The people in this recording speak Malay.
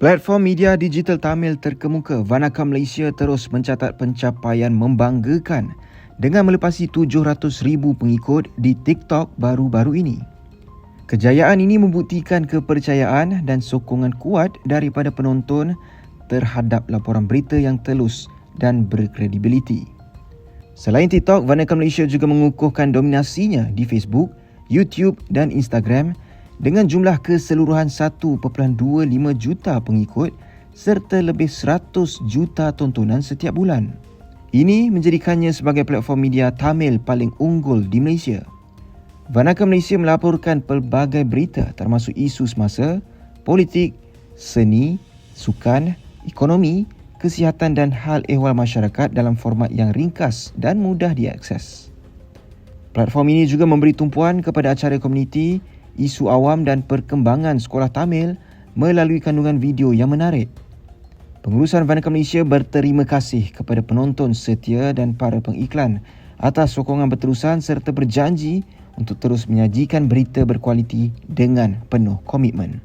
Platform media digital Tamil terkemuka Vanaka Malaysia terus mencatat pencapaian membanggakan dengan melepasi 700,000 pengikut di TikTok baru-baru ini. Kejayaan ini membuktikan kepercayaan dan sokongan kuat daripada penonton terhadap laporan berita yang telus dan berkredibiliti. Selain TikTok, Vanaka Malaysia juga mengukuhkan dominasinya di Facebook, YouTube dan Instagram dengan jumlah keseluruhan 1.25 juta pengikut serta lebih 100 juta tontonan setiap bulan. Ini menjadikannya sebagai platform media Tamil paling unggul di Malaysia. Vanaka Malaysia melaporkan pelbagai berita termasuk isu semasa, politik, seni, sukan, ekonomi, kesihatan dan hal ehwal masyarakat dalam format yang ringkas dan mudah diakses. Platform ini juga memberi tumpuan kepada acara komuniti isu awam dan perkembangan sekolah Tamil melalui kandungan video yang menarik. Pengurusan Vanaka Malaysia berterima kasih kepada penonton setia dan para pengiklan atas sokongan berterusan serta berjanji untuk terus menyajikan berita berkualiti dengan penuh komitmen.